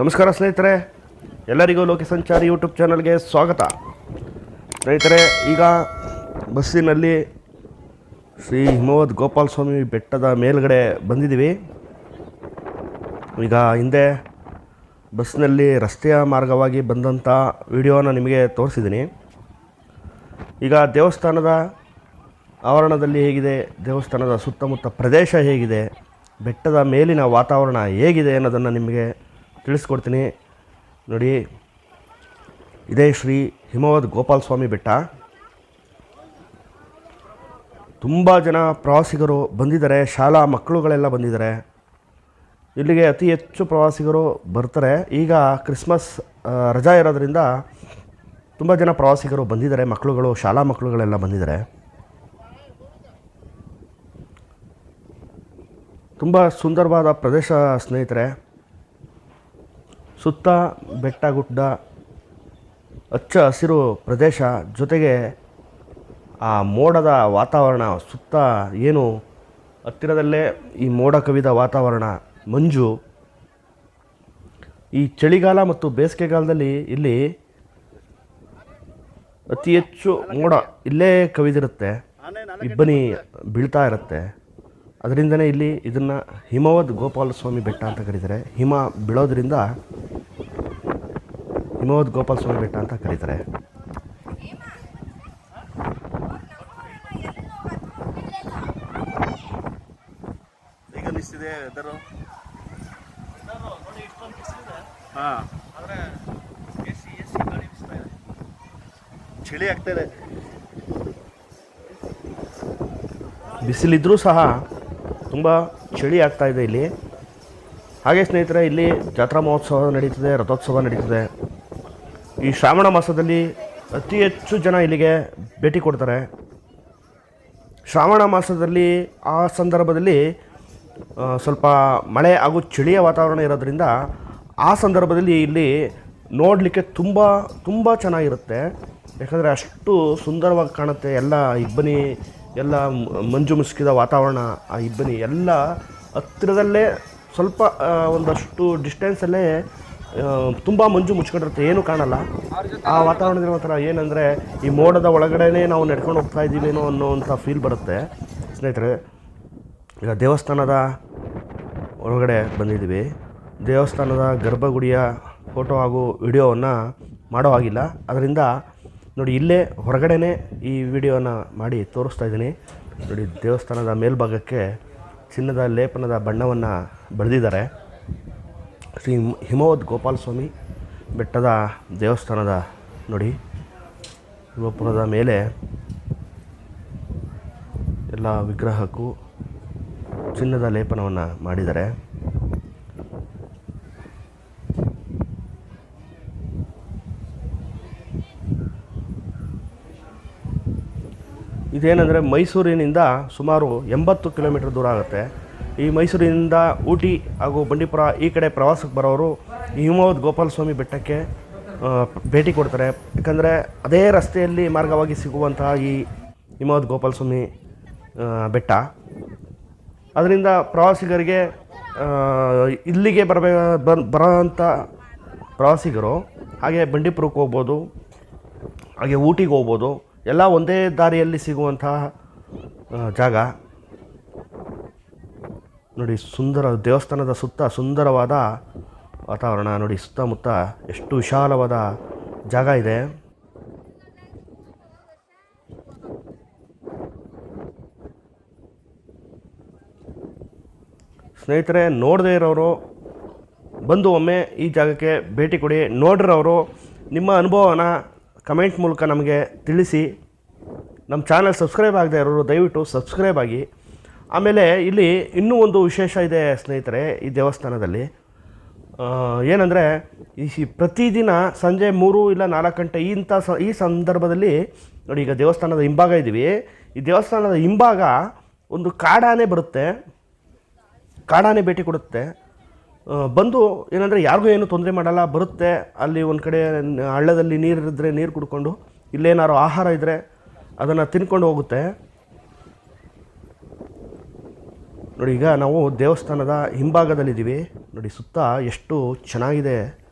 ನಮಸ್ಕಾರ ಸ್ನೇಹಿತರೆ, ಎಲ್ಲರಿಗೂ ಲೋಕ ಸಂಚಾರಿ ಯೂಟ್ಯೂಬ್ ಚಾನಲ್ಗೆ ಸ್ವಾಗತ. ಸ್ನೇಹಿತರೆ, ಈಗ ಬಸ್ಸಿನಲ್ಲಿ ಶ್ರೀ ಹಿಮವದ್ ಗೋಪಾಲ ಸ್ವಾಮಿ ಬೆಟ್ಟದ ಮೇಲ್ಗಡೆ ಬಂದಿದ್ದೀವಿ. ಈಗ ಹಿಂದೆ ಬಸ್ನಲ್ಲಿ ರಸ್ತೆಯ ಮಾರ್ಗವಾಗಿ ಬಂದಂಥ ವಿಡಿಯೋನ ನಿಮಗೆ ತೋರಿಸಿದ್ದೀನಿ. ಈಗ ದೇವಸ್ಥಾನದ ಆವರಣದಲ್ಲಿ ಹೇಗಿದೆ, ದೇವಸ್ಥಾನದ ಸುತ್ತಮುತ್ತ ಪ್ರದೇಶ ಹೇಗಿದೆ, ಬೆಟ್ಟದ ಮೇಲಿನ ವಾತಾವರಣ ಹೇಗಿದೆ ಅನ್ನೋದನ್ನು ನಿಮಗೆ ತಿಳಿಸ್ಕೊಡ್ತೀನಿ. ನೋಡಿ, ಇದೇ ಶ್ರೀ ಹಿಮವದ್ ಗೋಪಾಲ ಸ್ವಾಮಿ ಬೆಟ್ಟ. ತುಂಬ ಜನ ಪ್ರವಾಸಿಗರು ಬಂದಿದ್ದಾರೆ, ಶಾಲಾ ಮಕ್ಕಳುಗಳೆಲ್ಲ ಬಂದಿದ್ದಾರೆ. ಇಲ್ಲಿಗೆ ಅತಿ ಹೆಚ್ಚು ಪ್ರವಾಸಿಗರು ಬರ್ತಾರೆ. ಈಗ ಕ್ರಿಸ್ಮಸ್ ರಜಾ ಇರೋದ್ರಿಂದ ತುಂಬ ಜನ ಪ್ರವಾಸಿಗರು ಬಂದಿದ್ದಾರೆ, ಮಕ್ಕಳುಗಳು, ಶಾಲಾ ಮಕ್ಕಳುಗಳೆಲ್ಲ ಬಂದಿದ್ದಾರೆ. ತುಂಬ ಸುಂದರವಾದ ಪ್ರದೇಶ ಸ್ನೇಹಿತರೆ ಸುತ್ತ ಬೆಟ್ಟ ಗುಡ್ಡ ಹಚ್ಚ ಹಸಿರು ಪ್ರದೇಶ ಜೊತೆಗೆ ಆ ಮೋಡದ ವಾತಾವರಣ, ಸುತ್ತ ಏನು ಹತ್ತಿರದಲ್ಲೇ ಈ ಮೋಡ ಕವಿದ ವಾತಾವರಣ, ಮಂಜು. ಈ ಚಳಿಗಾಲ ಮತ್ತು ಬೇಸಿಗೆಗಾಲದಲ್ಲಿ ಇಲ್ಲಿ ಅತಿ ಹೆಚ್ಚು ಮೋಡ ಇಲ್ಲೇ ಕವಿದಿರುತ್ತೆ. ಇಬ್ಬನಿ ಬೀಳ್ತಾ ಇರುತ್ತೆ. ಅದರಿಂದನೇ ಇಲ್ಲಿ ಇದನ್ನು ಹಿಮವದ್ ಗೋಪಾಲ ಸ್ವಾಮಿ ಬೆಟ್ಟ ಅಂತ ಕರೀತಾರೆ. ಹಿಮ ಬೀಳೋದ್ರಿಂದ ಹಿಮವದ್ ಗೋಪಾಲ ಸ್ವಾಮಿ ಬೆಟ್ಟ ಅಂತ ಕರೀತಾರೆ. ಚಳಿ ಆಗ್ತಾ ಇದೆ. ಬಿಸಿಲಿದ್ರೂ ಸಹ ತುಂಬ ಚಳಿ ಆಗ್ತಾ ಇದೆ ಇಲ್ಲಿ. ಹಾಗೆ ಸ್ನೇಹಿತರೆ ಇಲ್ಲಿ ಜಾತ್ರಾ ಮಹೋತ್ಸವ ನಡೀತದೆ ರಥೋತ್ಸವ ನಡೀತದೆ. ಈ ಶ್ರಾವಣ ಮಾಸದಲ್ಲಿ ಅತಿ ಹೆಚ್ಚು ಜನ ಇಲ್ಲಿಗೆ ಭೇಟಿ ಕೊಡ್ತಾರೆ. ಶ್ರಾವಣ ಮಾಸದಲ್ಲಿ ಆ ಸಂದರ್ಭದಲ್ಲಿ ಸ್ವಲ್ಪ ಮಳೆ ಹಾಗೂ ಚಳಿಯ ವಾತಾವರಣ ಇರೋದ್ರಿಂದ ಆ ಸಂದರ್ಭದಲ್ಲಿ ಇಲ್ಲಿ ನೋಡಲಿಕ್ಕೆ ತುಂಬ ತುಂಬ ಚೆನ್ನಾಗಿರುತ್ತೆ. ಯಾಕಂದರೆ ಅಷ್ಟು ಸುಂದರವಾಗಿ ಕಾಣುತ್ತೆ ಎಲ್ಲ ಇಬ್ಬನಿ, ಎಲ್ಲ ಮಂಜು ಮುಸುಕಿದ ವಾತಾವರಣ ಆ ಇಬ್ಬನಿ ಎಲ್ಲ ಹತ್ತಿರದಲ್ಲೇ ಸ್ವಲ್ಪ ಒಂದಷ್ಟು ಡಿಸ್ಟೆನ್ಸಲ್ಲೇ ತುಂಬ ಮಂಜು ಮುಚ್ಕೊಂಡಿರುತ್ತೆ ಏನೂ ಕಾಣಲ್ಲ. ಆ ವಾತಾವರಣದಲ್ಲಿ ಒಂಥರ ಏನಂದರೆ ಈ ಮೋಡದ ಒಳಗಡೆನೇ ನಾವು ನಡ್ಕೊಂಡು ಹೋಗ್ತಾ ಇದ್ದೀವೇನೋ ಅನ್ನೋವಂಥ ಫೀಲ್ ಬರುತ್ತೆ. ಸ್ನೇಹಿತರೆ, ಈಗ ದೇವಸ್ಥಾನದ ಒಳಗಡೆ ಬಂದಿದ್ದೀವಿ. ದೇವಸ್ಥಾನದ ಗರ್ಭಗುಡಿಯ ಫೋಟೋ ಹಾಗೂ ವಿಡಿಯೋವನ್ನು ಮಾಡೋ ಆಗಿಲ್ಲ ಅದರಿಂದ ನೋಡಿ ಇಲ್ಲೇ ಹೊರಗಡೆನೇ ಈ ವಿಡಿಯೋನ ಮಾಡಿ ತೋರಿಸ್ತಾ ಇದ್ದೀನಿ. ನೋಡಿ ದೇವಸ್ಥಾನದ ಮೇಲ್ಭಾಗಕ್ಕೆ ಚಿನ್ನದ ಲೇಪನದ ಬಣ್ಣವನ್ನು ಬಳೆದಿದ್ದಾರೆ ಶ್ರೀ ಹಿಮ- ಹಿಮವದ್ ಗೋಪಾಲ ಸ್ವಾಮಿ ಬೆಟ್ಟದ ದೇವಸ್ಥಾನದ ನೋಡಿ ಗೋಪುರದ ಮೇಲೆ ಎಲ್ಲ ವಿಗ್ರಹಕ್ಕೂ ಚಿನ್ನದ ಲೇಪನವನ್ನು ಮಾಡಿದ್ದಾರೆ. ಇದೇನೆಂದರೆ ಮೈಸೂರಿನಿಂದ ಸುಮಾರು ಎಂಬತ್ತು ಕಿಲೋಮೀಟರ್ ದೂರ ಆಗುತ್ತೆ. ಈ ಮೈಸೂರಿನಿಂದ ಊಟಿ ಹಾಗೂ ಬಂಡೀಪುರ ಈ ಕಡೆ ಪ್ರವಾಸಕ್ಕೆ ಬರೋರು ಹಿಮವದ್ ಗೋಪಾಲ ಸ್ವಾಮಿ ಬೆಟ್ಟಕ್ಕೆ ಭೇಟಿ ಕೊಡ್ತಾರೆ. ಯಾಕಂದರೆ ಅದೇ ರಸ್ತೆಯಲ್ಲಿ ಮಾರ್ಗವಾಗಿ ಸಿಗುವಂತಹ ಈ ಹಿಮವದ್ ಗೋಪಾಲ ಸ್ವಾಮಿ ಬೆಟ್ಟ. ಅದರಿಂದ ಪ್ರವಾಸಿಗರಿಗೆ ಇಲ್ಲಿಗೆ ಬರಬೇಕ ಬರ್ ಬರೋಂಥ ಪ್ರವಾಸಿಗರು, ಹಾಗೆ ಬಂಡೀಪುರಕ್ಕೆ ಹೋಗ್ಬೋದು, ಹಾಗೆ ಊಟಿಗೆ ಹೋಗ್ಬೋದು, ಎಲ್ಲ ಒಂದೇ ದಾರಿಯಲ್ಲಿ ಸಿಗುವಂತಹ ಜಾಗ. ನೋಡಿ ಸುಂದರ ದೇವಸ್ಥಾನದ ಸುತ್ತ ಸುಂದರವಾದ ವಾತಾವರಣ, ನೋಡಿ ಸುತ್ತಮುತ್ತ ಎಷ್ಟು ವಿಶಾಲವಾದ ಜಾಗ ಇದೆ. ಸ್ನೇಹಿತರೆ, ನೋಡದೇ ಇರೋರು, ಬಂದು ಒಮ್ಮೆ ಈ ಜಾಗಕ್ಕೆ ಭೇಟಿ ಕೊಡಿ. ನೋಡಿರೋರು ನಿಮ್ಮ ಅನುಭವನ ಕಮೆಂಟ್ ಮೂಲಕ ನಮಗೆ ತಿಳಿಸಿ. ನಮ್ಮ ಚಾನಲ್ ಸಬ್ಸ್ಕ್ರೈಬ್ ಆಗದೆ ಇರೋರು ದಯವಿಟ್ಟು ಸಬ್ಸ್ಕ್ರೈಬ್ ಆಗಿ. ಆಮೇಲೆ ಇಲ್ಲಿ ಇನ್ನೂ ಒಂದು ವಿಶೇಷ ಇದೆ ಸ್ನೇಹಿತರೆ, ಈ ದೇವಸ್ಥಾನದಲ್ಲಿ. ಏನಂದರೆ, ಈ ಪ್ರತಿದಿನ ಸಂಜೆ ಮೂರು ಇಲ್ಲ ನಾಲ್ಕು ಗಂಟೆ ಇಂಥ ಸ, ಈ ಸಂದರ್ಭದಲ್ಲಿ ನೋಡಿ, ಈಗ ದೇವಸ್ಥಾನದ ಹಿಂಭಾಗ ಇದ್ದೀವಿ. ಈ ದೇವಸ್ಥಾನದ ಹಿಂಭಾಗ ಒಂದು ಕಾಡಾನೆ ಬರುತ್ತೆ. ಕಾಡಾನೆ ಭೇಟಿ ಕೊಡುತ್ತೆ. ಬಂದು ಏನಂದರೆ, ಯಾರಿಗೂ ಏನು ತೊಂದರೆ ಮಾಡಲ್ಲ, ಬರುತ್ತೆ. ಅಲ್ಲಿ ಒಂದು ಕಡೆ ಹಳ್ಳದಲ್ಲಿ ನೀರು ಇದ್ದರೆ ನೀರು ಕುಡ್ಕೊಂಡು, ಇಲ್ಲೇನಾದ್ರು ಆಹಾರ ಇದ್ದರೆ ಅದನ್ನು ತಿನ್ಕೊಂಡು ಹೋಗುತ್ತೆ. ನೋಡಿ, ಈಗ ನಾವು ದೇವಸ್ಥಾನದ ಹಿಂಭಾಗದಲ್ಲಿದ್ದೀವಿ. ನೋಡಿ, ಸುತ್ತ ಎಷ್ಟು ಚೆನ್ನಾಗಿದೆ.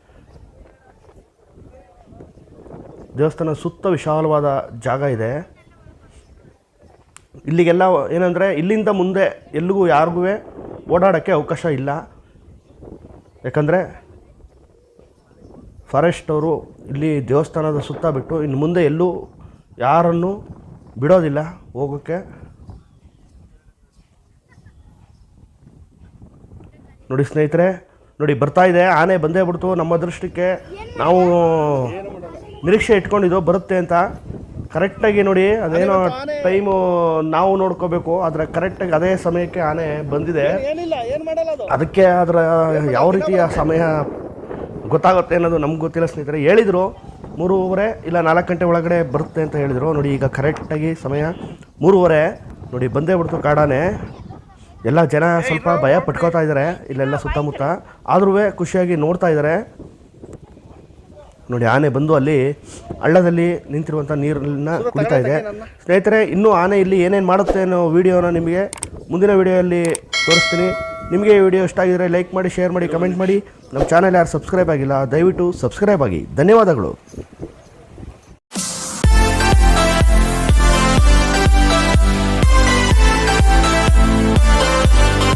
ದೇವಸ್ಥಾನ ಸುತ್ತ ವಿಶಾಲವಾದ ಜಾಗ ಇದೆ. ಇಲ್ಲಿಗೆಲ್ಲ ಏನಂದರೆ, ಇಲ್ಲಿಂದ ಮುಂದೆ ಎಲ್ಲಿಗೂ ಯಾರಿಗೂ ಓಡಾಡೋಕ್ಕೆ ಅವಕಾಶ ಇಲ್ಲ. ಯಾಕಂದರೆ, ಫಾರೆಸ್ಟ್ ಅವರು ಇಲ್ಲಿ ದೇವಸ್ಥಾನದ ಸುತ್ತ ಬಿಟ್ಟು ಇನ್ನು ಮುಂದೆ ಎಲ್ಲೂ ಯಾರನ್ನು ಬಿಡೋದಿಲ್ಲ ಹೋಗೋಕ್ಕೆ. ನೋಡಿ ಸ್ನೇಹಿತರೆ ನೋಡಿ ಬರ್ತಾ ಇದೆ ಆನೆ ಬಂದೇ ಬಿಡ್ತು ನಮ್ಮ ಅದೃಷ್ಟಕ್ಕೆ ನಾವು ನಿರೀಕ್ಷೆ ಇಟ್ಕೊಂಡಿದ್ದು ಬರುತ್ತೆ ಅಂತ. ಕರೆಕ್ಟಾಗಿ ನೋಡಿ ಅದೇನೋ ಟೈಮು ನಾವು ನೋಡ್ಕೋಬೇಕು ಆದರೆ ಕರೆಕ್ಟಾಗಿ ಅದೇ ಸಮಯಕ್ಕೆ ಆನೆ ಬಂದಿದೆ. ಅದಕ್ಕೆ ಅದರ ಯಾವ ರೀತಿಯ ಸಮಯ ಗೊತ್ತಾಗುತ್ತೆ ಅನ್ನೋದು ನಮ್ಗೆ ಗೊತ್ತಿಲ್ಲ ಸ್ನೇಹಿತರೆ. ಹೇಳಿದರು ಮೂರುವರೆ ಇಲ್ಲ ನಾಲ್ಕು ಗಂಟೆ ಒಳಗಡೆ ಬರುತ್ತೆ ಅಂತ ಹೇಳಿದರು. ನೋಡಿ ಈಗ ಕರೆಕ್ಟಾಗಿ ಸಮಯ ಮೂರುವರೆ. ನೋಡಿ ಬಂದೇ ಬಿಡ್ತು ಕಾಡಾನೆ. ಎಲ್ಲ ಜನ ಸ್ವಲ್ಪ ಭಯ ಪಟ್ಕೋತಾ ಇದ್ದಾರೆ ಇಲ್ಲೆಲ್ಲ ಸುತ್ತಮುತ್ತ. ಆದ್ರೂ ಖುಷಿಯಾಗಿ ನೋಡ್ತಾ ಇದ್ದಾರೆ ನೋಡಿ ಆನೆ ಬಂದು ಅಲ್ಲಿ ಹಳ್ಳದಲ್ಲಿ ನಿಂತಿರುವಂಥ ನೀರನ್ನ ಕುಡಿತಾ ಇದೆ. ಸ್ನೇಹಿತರೆ ಇನ್ನೂ ಆನೆ ಇಲ್ಲಿ ಏನೇನು ಮಾಡುತ್ತೆ ಅನ್ನೋ ವಿಡಿಯೋನ ನಿಮಗೆ ಮುಂದಿನ ವಿಡಿಯೋಯಲ್ಲಿ ತೋರಿಸ್ತೀನಿ. ನಿಮಗೆ ಈ ವಿಡಿಯೋ ಇಷ್ಟ ಆಗಿದ್ರೆ ಲೈಕ್ ಮಾಡಿ ಶೇರ್ ಮಾಡಿ ಕಮೆಂಟ್ ಮಾಡಿ. ನಮ್ಮ ಚಾನಲ್ ಯಾರು ಸಬ್ಸ್ಕ್ರೈಬ್ ಆಗಿಲ್ಲ ದಯವಿಟ್ಟು ಸಬ್ಸ್ಕ್ರೈಬ್ ಆಗಿ. ಧನ್ಯವಾದಗಳು.